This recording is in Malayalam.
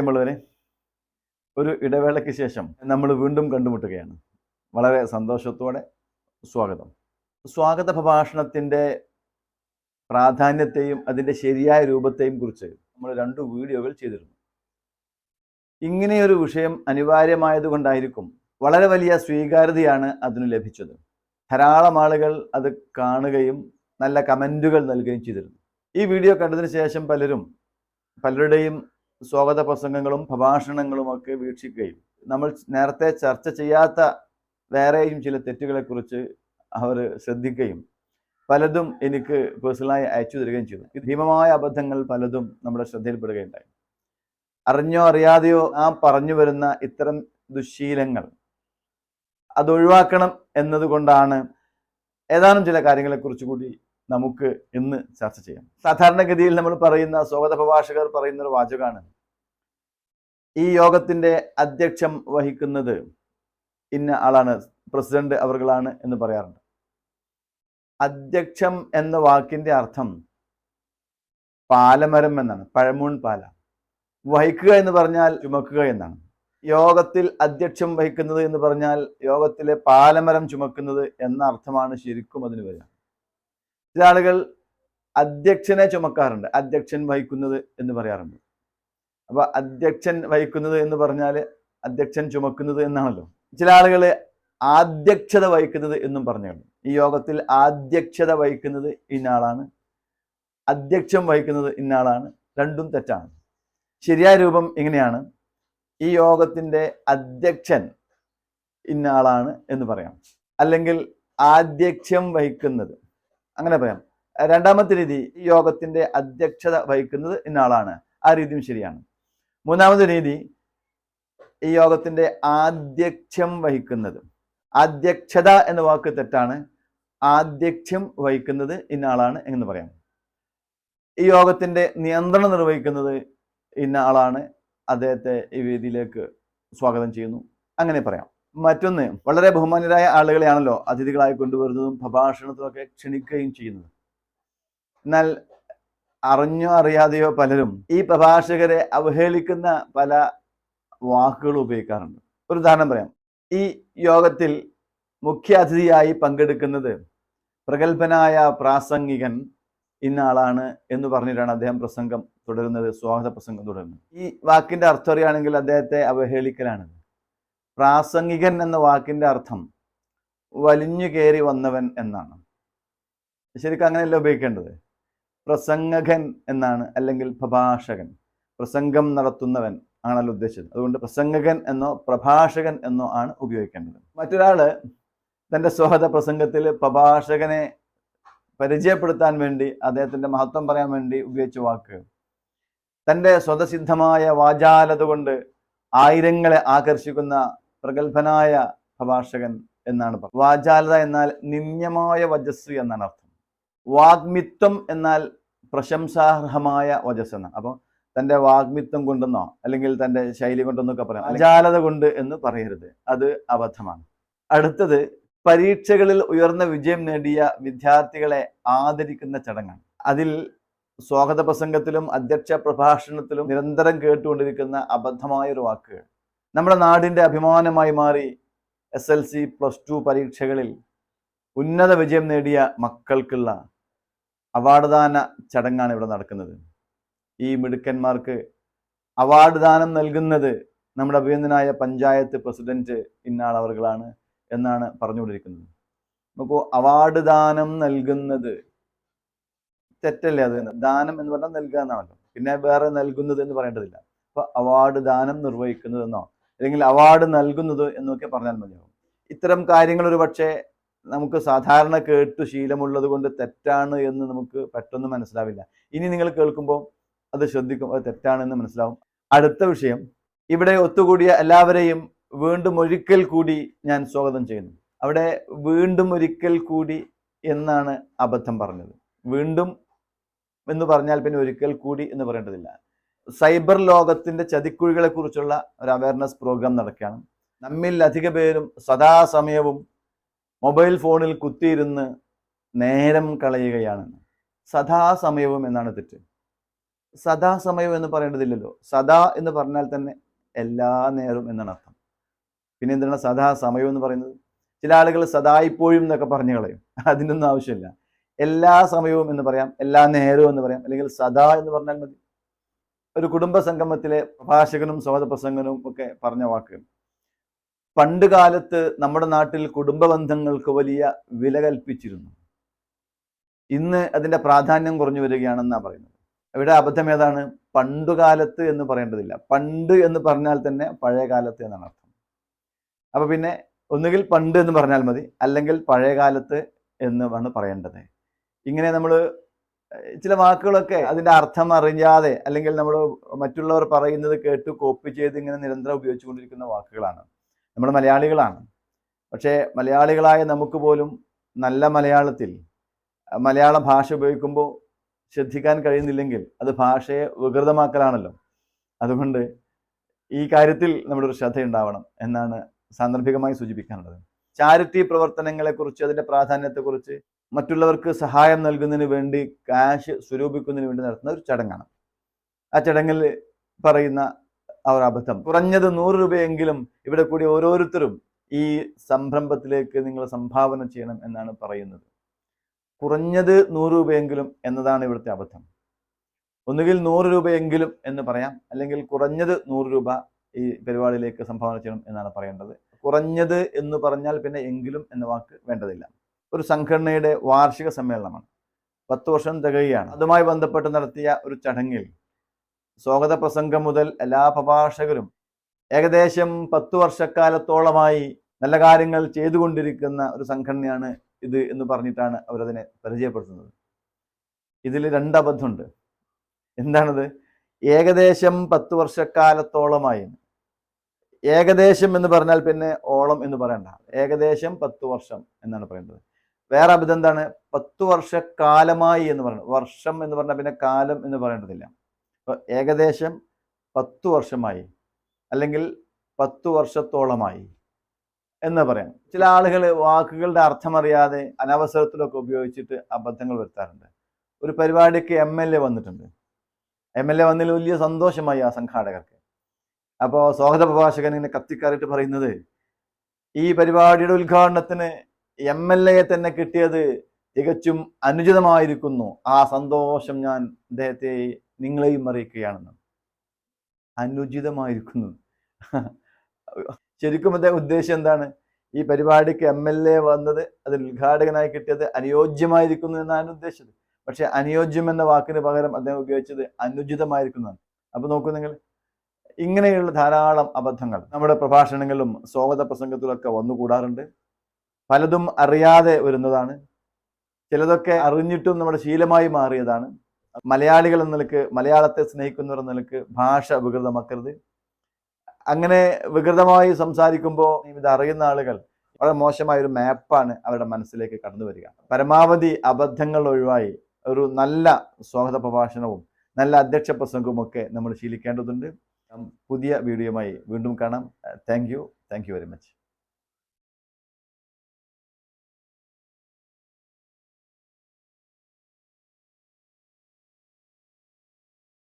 പ്രിയമുള്ളവരെ ഒരു ഇടവേളയ്ക്ക് ശേഷം നമ്മൾ വീണ്ടും കണ്ടുമുട്ടുകയാണ്. വളരെ സന്തോഷത്തോടെ സ്വാഗതം. സ്വാഗത പ്രഭാഷണത്തിന്റെ പ്രാധാന്യത്തെയും അതിന്റെ ശരിയായ രൂപത്തെയും കുറിച്ച് നമ്മൾ രണ്ട് വീഡിയോകൾ ചെയ്തിരുന്നു. ഇങ്ങനെയൊരു വിഷയം അനിവാര്യമായതുകൊണ്ടായിരിക്കും വളരെ വലിയ സ്വീകാര്യതയാണ് അതിന് ലഭിച്ചത്. ധാരാളം ആളുകൾ അത് കാണുകയും നല്ല കമന്റുകൾ നൽകുകയും ചെയ്തിരുന്നു. ഈ വീഡിയോ കണ്ടതിന് ശേഷം പലരും പലരുടെയും സ്വാഗത പ്രസംഗങ്ങളും പ്രഭാഷണങ്ങളുമൊക്കെ വീക്ഷിക്കുകയും നമ്മൾ നേരത്തെ ചർച്ച ചെയ്യാത്ത വേറെയും ചില തെറ്റുകളെക്കുറിച്ച് അവർ ശ്രദ്ധിക്കുകയും പലതും എനിക്ക് പേഴ്സണലായി അയച്ചു തരികയും ചെയ്തു. ഭീമമായ അബദ്ധങ്ങൾ പലതും നമ്മുടെ ശ്രദ്ധയിൽപ്പെടുകയുണ്ടായി. അറിഞ്ഞോ അറിയാതെയോ ആ പറഞ്ഞു വരുന്ന ഇത്തരം ദുശീലങ്ങൾ അതൊഴിവാക്കണം എന്നതുകൊണ്ടാണ് ഏതാനും ചില കാര്യങ്ങളെക്കുറിച്ച് കൂടി നമുക്ക് ഇന്ന് ചർച്ച ചെയ്യാം. സാധാരണഗതിയിൽ നമ്മൾ പറയുന്ന സ്വാഗത പ്രഭാഷകർ പറയുന്ന ഒരു വാചകമാണ് ഈ യോഗത്തിന്റെ അധ്യക്ഷം വഹിക്കുന്നത് ഇന്ന ആളാണ്. പ്രസിഡന്റ് അവർകളാണ് എന്ന് പറയാറുണ്ട്. അധ്യക്ഷം എന്ന വാക്കിന്റെ അർത്ഥം പാലമരം എന്നാണ്. പഴമൂൺ പാല. വഹിക്കുക എന്ന് പറഞ്ഞാൽ ചുമക്കുക എന്നാണ്. യോഗത്തിൽ അധ്യക്ഷം വഹിക്കുന്നത് എന്ന് പറഞ്ഞാൽ യോഗത്തിലെ പാലമരം ചുമക്കുന്നത് എന്ന അർത്ഥമാണ് ശരിക്കും അതിന് വരിക. ചില ആളുകൾ അധ്യക്ഷനെ ചുമക്കാറുണ്ട്. അധ്യക്ഷൻ വഹിക്കുന്നത് എന്ന് പറയാറുണ്ട്. അപ്പൊ അധ്യക്ഷൻ വഹിക്കുന്നത് എന്ന് പറഞ്ഞാൽ അധ്യക്ഷൻ ചുമക്കുന്നത് എന്നാണല്ലോ. ചില ആളുകൾ ആധ്യക്ഷത വഹിക്കുന്നത് എന്നും പറഞ്ഞു ഈ യോഗത്തിൽ ആധ്യക്ഷത വഹിക്കുന്നത് ഇന്നാളാണ്. അധ്യക്ഷം വഹിക്കുന്നത് ഇന്നാളാണ്. രണ്ടും തെറ്റാണ്. ശരിയായ രൂപം ഇങ്ങനെയാണ്. ഈ യോഗത്തിന്റെ അധ്യക്ഷൻ ഇന്നാളാണ് എന്ന് പറയാം. അല്ലെങ്കിൽ ആധ്യക്ഷ്യം വഹിക്കുന്നത്. അങ്ങനെ പറയാം. രണ്ടാമത്തെ രീതി യോഗത്തിന്റെ അധ്യക്ഷത വഹിക്കുന്നത് ഇന്നാളാണ്. ആ രീതിയും ശരിയാണ്. മൂന്നാമത്തെ രീതി ഈ യോഗത്തിന്റെ ആദ്യക്ഷ്യം വഹിക്കുന്നത്. അധ്യക്ഷത എന്ന വാക്ക് തെറ്റാണ്. ആദ്യക്ഷ്യം വഹിക്കുന്നത് ഇന്നാളാണ് എന്ന് പറയാം. ഈ യോഗത്തിന്റെ നിയന്ത്രണം നിർവഹിക്കുന്നത് ഇന്ന ആളാണ്. അദ്ദേഹത്തെ ഈ വേദിയിലേക്ക് സ്വാഗതം ചെയ്യുന്നു. അങ്ങനെ പറയാം. മറ്റൊന്ന് വളരെ ബഹുമാനരായ ആളുകളെയാണല്ലോ അതിഥികളായി കൊണ്ടുവരുന്നതും പ്രഭാഷണത്തിലൊക്കെ ക്ഷണിക്കുകയും ചെയ്യുന്നത്. എന്നാൽ അറിഞ്ഞോ അറിയാതെയോ പലരും ഈ പ്രഭാഷകരെ അവഹേളിക്കുന്ന പല വാക്കുകൾ ഉപയോഗിക്കാറുണ്ട്. ഒരു ഉദാഹരണം പറയാം. ഈ യോഗത്തിൽ മുഖ്യ അതിഥിയായി പങ്കെടുക്കുന്നത് പ്രഗത്ഭനായ പ്രാസംഗികൻ ഇന്നാളാണ് എന്ന് പറഞ്ഞിട്ടാണ് അദ്ദേഹം പ്രസംഗം തുടരുന്നത് സ്വാഗത പ്രസംഗം തുടരുന്നത്. ഈ വാക്കിന്റെ അർത്ഥം അറിയുകയാണെങ്കിൽ അദ്ദേഹത്തെ അവഹേളിക്കലാണ്. പ്രാസംഗികൻ എന്ന വാക്കിന്റെ അർത്ഥം വലിഞ്ഞു കയറി വന്നവൻ എന്നാണ്. ശരിക്കും അങ്ങനെയല്ല ഉപയോഗിക്കേണ്ടത്? പ്രസംഗകൻ എന്നാണ് അല്ലെങ്കിൽ പ്രഭാഷകൻ. പ്രസംഗം നടത്തുന്നവൻ ആണല്ലോ ഉദ്ദേശിച്ചത്. അതുകൊണ്ട് പ്രസംഗകൻ എന്നോ പ്രഭാഷകൻ എന്നോ ആണ് ഉപയോഗിക്കേണ്ടത്. മറ്റൊരാൾ തന്റെ സ്വഹത പ്രസംഗത്തിൽ പ്രഭാഷകനെ പരിചയപ്പെടുത്താൻ വേണ്ടി അദ്ദേഹത്തിന്റെ മഹത്വം പറയാൻ വേണ്ടി ഉപയോഗിച്ച വാക്ക്. തന്റെ സ്വതസിദ്ധമായ വാചാലത കൊണ്ട് ആയിരങ്ങളെ ആകർഷിക്കുന്ന പ്രഗത്ഭനായ പ്രഭാഷകൻ എന്നാണ് വാചാലത എന്നാൽ നിമ്യമായ വജസ് എന്നാണ് അർത്ഥം. വാഗ്മിത്വം എന്നാൽ പ്രശംസാർഹമായ എന്നാണ് അപ്പോൾ തന്റെ വാഗ്മിത്വം കൊണ്ടെന്നോ അല്ലെങ്കിൽ തന്റെ ശൈലി കൊണ്ടെന്നൊക്കെ പറയാം. അജാലത കൊണ്ട് എന്ന് പറയരുത്. അത് അബദ്ധമാണ്. അടുത്തത് പരീക്ഷകളിൽ ഉയർന്ന വിജയം നേടിയ വിദ്യാർത്ഥികളെ ആദരിക്കുന്ന ചടങ്ങാണ്. അതിൽ സ്വാഗത പ്രസംഗത്തിലും അധ്യക്ഷ പ്രഭാഷണത്തിലും നിരന്തരം കേട്ടുകൊണ്ടിരിക്കുന്ന അബദ്ധമായ ഒരു വാക്കുകൾ. നമ്മുടെ നാടിന്റെ അഭിമാനമായി മാറി S L C plus two പരീക്ഷകളിൽ ഉന്നത വിജയം നേടിയ മക്കൾക്കുള്ള അവാർഡ് ദാന ചടങ്ങാണ് ഇവിടെ നടക്കുന്നത്. ഈ മിടുക്കന്മാർക്ക് അവാർഡ് ദാനം നൽകുന്നത് നമ്മുടെ അഭിനന്ദനായ പഞ്ചായത്ത് പ്രസിഡന്റ് ഇന്നാൾ അവർകളാണ് എന്നാണ് പറഞ്ഞുകൊണ്ടിരിക്കുന്നത്. നോക്കൂ അവാർഡ് ദാനം നൽകുന്നത് തെറ്റല്ലേ അത്? ദാനം എന്ന് പറഞ്ഞാൽ നൽകുക എന്നാണല്ലോ. പിന്നെ വേറെ നൽകുന്നത് എന്ന് പറയേണ്ടതില്ല. അപ്പൊ അവാർഡ് ദാനം നിർവഹിക്കുന്നതെന്നോ അല്ലെങ്കിൽ അവാർഡ് നൽകുന്നത് എന്നൊക്കെ പറഞ്ഞാൽ മതിയാവും. ഇത്തരം കാര്യങ്ങൾ ഒരു പക്ഷേ നമുക്ക് സാധാരണ കേട്ട് ശീലമുള്ളത് കൊണ്ട് തെറ്റാണ് എന്ന് നമുക്ക് പെട്ടെന്ന് മനസ്സിലാവില്ല. ഇനി നിങ്ങൾ കേൾക്കുമ്പോൾ അത് ശ്രദ്ധിക്കും അത് തെറ്റാണെന്ന് മനസ്സിലാവും. അടുത്ത വിഷയം ഇവിടെ ഒത്തുകൂടിയ എല്ലാവരെയും വീണ്ടും ഒരിക്കൽ കൂടി ഞാൻ സ്വാഗതം ചെയ്യുന്നു. അവിടെ വീണ്ടും ഒരിക്കൽ കൂടി എന്നാണ് അബദ്ധം പറഞ്ഞത്. വീണ്ടും എന്ന് പറഞ്ഞാൽ പിന്നെ ഒരിക്കൽ കൂടി എന്ന് പറയേണ്ടതില്ല. സൈബർ ലോകത്തിന്റെ ചതിക്കുഴികളെ കുറിച്ചുള്ള ഒരു അവയർനെസ് പ്രോഗ്രാം നടക്കുകയാണ്. നമ്മിൽ അധിക പേരും സദാസമയവും മൊബൈൽ ഫോണിൽ കുത്തിയിരുന്ന് നേരം കളയുകയാണ്. സദാസമയവും എന്നാണ് തെറ്റ്. സദാസമയം എന്ന് പറയേണ്ടതില്ലല്ലോ. സദാ എന്ന് പറഞ്ഞാൽ തന്നെ എല്ലാ നേരവും എന്നാണ് അർത്ഥം. പിന്നെ എന്താണ് സദാസമയം എന്ന് പറയുന്നത്? ചില ആളുകൾ സദായിപ്പോഴും എന്നൊക്കെ പറഞ്ഞു കളയും. അതിനൊന്നും ആവശ്യമില്ല. എല്ലാ സമയവും എന്ന് പറയാം എല്ലാ നേരവും എന്ന് പറയാം അല്ലെങ്കിൽ സദാ എന്ന് പറഞ്ഞാൽ മതി. ഒരു കുടുംബ സംഗമത്തിലെ പ്രഭാഷകനും സ്വാഗതപ്രസംഗനും ഒക്കെ പറഞ്ഞ വാക്ക് പണ്ട് കാലത്ത് നമ്മുടെ നാട്ടിൽ കുടുംബ ബന്ധങ്ങൾക്ക് വലിയ വില കൽപ്പിച്ചിരുന്നു. ഇന്ന് അതിന്റെ പ്രാധാന്യം കുറഞ്ഞു വരികയാണെന്നാണ് പറയുന്നത്. ഇവിടെ അബദ്ധം ഏതാണ്? പണ്ടുകാലത്ത് എന്ന് പറയേണ്ടതില്ല. പണ്ട് എന്ന് പറഞ്ഞാൽ തന്നെ പഴയ കാലത്ത് എന്നാണ് അർത്ഥം. അപ്പൊ പിന്നെ ഒന്നുകിൽ പണ്ട് എന്ന് പറഞ്ഞാൽ മതി അല്ലെങ്കിൽ പഴയ കാലത്ത് എന്ന് ആണ് പറയേണ്ടത്. ഇങ്ങനെ നമ്മൾ ചില വാക്കുകളൊക്കെ അതിന്റെ അർത്ഥം അറിയാതെ അല്ലെങ്കിൽ നമ്മൾ മറ്റുള്ളവർ പറയുന്നത് കേട്ട് കോപ്പി ചെയ്ത് ഇങ്ങനെ നിരന്തരം ഉപയോഗിച്ചുകൊണ്ടിരിക്കുന്ന വാക്കുകളാണ്. നമ്മൾ മലയാളികളാണ്. പക്ഷേ മലയാളികളായ നമുക്ക് പോലും നല്ല മലയാളത്തിൽ മലയാള ഭാഷ ഉപയോഗിക്കുമ്പോൾ ശ്രദ്ധിക്കാൻ കഴിയുന്നില്ലെങ്കിൽ അത് ഭാഷയെ വികൃതമാക്കലാണല്ലോ. അതുകൊണ്ട് ഈ കാര്യത്തിൽ നമ്മുടെ ഒരു ശ്രദ്ധ ഉണ്ടാവണം എന്നാണ് സാന്ദർഭികമായി സൂചിപ്പിക്കാനുള്ളത്. ചാരിറ്റി പ്രവർത്തനങ്ങളെക്കുറിച്ച് അതിന്റെ പ്രാധാന്യത്തെക്കുറിച്ച് മറ്റുള്ളവർക്ക് സഹായം നൽകുന്നതിന് വേണ്ടി കാശ് സ്വരൂപിക്കുന്നതിന് വേണ്ടി നടത്തുന്ന ഒരു ചടങ്ങാണ്. ആ ചടങ്ങിൽ പറയുന്ന ആ ഒരു അബദ്ധം. കുറഞ്ഞത് നൂറ് രൂപയെങ്കിലും ഇവിടെ കൂടി ഓരോരുത്തരും ഈ സംരംഭത്തിലേക്ക് നിങ്ങൾ സംഭാവന ചെയ്യണം എന്നാണ് പറയുന്നത്. കുറഞ്ഞത് നൂറ് രൂപയെങ്കിലും എന്നതാണ് ഇവിടുത്തെ അബദ്ധം. ഒന്നുകിൽ നൂറ് രൂപയെങ്കിലും എന്ന് പറയാം. അല്ലെങ്കിൽ കുറഞ്ഞത് നൂറ് രൂപ ഈ പരിപാടിയിലേക്ക് സംഭാവന ചെയ്യണം എന്നാണ് പറയേണ്ടത്. കുറഞ്ഞത് എന്ന് പറഞ്ഞാൽ പിന്നെ എങ്കിലും എന്ന വാക്ക് വേണ്ടതില്ല. ഒരു സംഘടനയുടെ വാർഷിക സമ്മേളനമാണ്. പത്ത് വർഷം തികയുകയാണ്. അതുമായി ബന്ധപ്പെട്ട് നടത്തിയ ഒരു ചടങ്ങിൽ സ്വാഗത പ്രസംഗം മുതൽ എല്ലാ പ്രഭാഷകരും ഏകദേശം പത്തു വർഷക്കാലത്തോളമായി നല്ല കാര്യങ്ങൾ ചെയ്തുകൊണ്ടിരിക്കുന്ന ഒരു സംഘടനയാണ് ഇത് എന്ന് പറഞ്ഞിട്ടാണ് അവരതിനെ പരിചയപ്പെടുത്തുന്നത്. ഇതിൽ രണ്ട് അബദ്ധമുണ്ട്. എന്താണത്? ഏകദേശം പത്തു വർഷക്കാലത്തോളമായി. ഏകദേശം എന്ന് പറഞ്ഞാൽ പിന്നെ ഓളം എന്ന് പറയണ്ട. ഏകദേശം പത്തു വർഷം എന്നാണ് പറയേണ്ടത്. വേറെ അബദ്ധം എന്താണ്? പത്ത് വർഷക്കാലമായി എന്ന് പറയുന്നത് വർഷം എന്ന് പറഞ്ഞാൽ പിന്നെ കാലം എന്ന് പറയേണ്ടതില്ല. ഏകദേശം പത്തു വർഷമായി അല്ലെങ്കിൽ പത്തു വർഷത്തോളമായി എന്ന് പറയാം. ചില ആളുകൾ വാക്കുകളുടെ അർത്ഥമറിയാതെ അനവസരത്തിലൊക്കെ ഉപയോഗിച്ചിട്ട് അബദ്ധങ്ങൾ വരുത്താറുണ്ട്. ഒരു പരിപാടിക്ക് എം എൽ എ വന്നിട്ടുണ്ട്. എം എൽ എ വന്നതിൽ വലിയ സന്തോഷമായി ആ സംഘാടകർക്ക്. അപ്പോൾ സ്വാഗത പ്രഭാഷകൻ ഇങ്ങനെ കത്തിക്കാറിട്ട് പറയുന്നത് ഈ പരിപാടിയുടെ ഉദ്ഘാടനത്തിന് എം എൽ എയെ തന്നെ കിട്ടിയത് തികച്ചും അനുചിതമായിരിക്കുന്നു. ആ സന്തോഷം ഞാൻ അദ്ദേഹത്തെ നിങ്ങളെയും അറിയിക്കുകയാണെന്ന് അനുചിതമായിരിക്കുന്നു. ശരിക്കും അദ്ദേഹം ഉദ്ദേശം എന്താണ്? ഈ പരിപാടിക്ക് എം എൽ എ വന്നത് അതിൽ ഉദ്ഘാടകനായി കിട്ടിയത് അനുയോജ്യമായിരിക്കുന്നു എന്നാണ് ഉദ്ദേശിച്ചത്. പക്ഷെ അനുയോജ്യം എന്ന വാക്കിന് പകരം അദ്ദേഹം ഉപയോഗിച്ചത് അനുചിതമായിരിക്കുന്നതാണ്. അപ്പൊ നോക്കൂ നിങ്ങൾ ഇങ്ങനെയുള്ള ധാരാളം അബദ്ധങ്ങൾ നമ്മുടെ പ്രഭാഷണങ്ങളിലും സ്വാഗത പ്രസംഗത്തിലൊക്കെ വന്നുകൂടാറുണ്ട്. പലതും അറിയാതെ വരുന്നതാണ്. ചിലതൊക്കെ അറിഞ്ഞിട്ടും നമ്മുടെ ശീലമായി മാറിയതാണ്. മലയാളികൾ എന്ന നിലയ്ക്ക് മലയാളത്തെ സ്നേഹിക്കുന്നവർ എന്ന നിലയ്ക്ക് ഭാഷ വികൃതമാക്കരുത്. അങ്ങനെ വികൃതമായി സംസാരിക്കുമ്പോൾ ഇത് അറിയുന്ന ആളുകൾ വളരെ മോശമായ ഒരു മാപ്പാണ് അവരുടെ മനസ്സിലേക്ക് കടന്നു വരിക. പരമാവധി അബദ്ധങ്ങൾ ഒഴിവായി ഒരു നല്ല സ്വാഗത പ്രഭാഷണവും നല്ല അധ്യക്ഷ പ്രസംഗവും ഒക്കെ നമ്മൾ ശീലിക്കേണ്ടതുണ്ട്. പുതിയ വീഡിയോയുമായി വീണ്ടും കാണാം. Thank you. Thank you very much.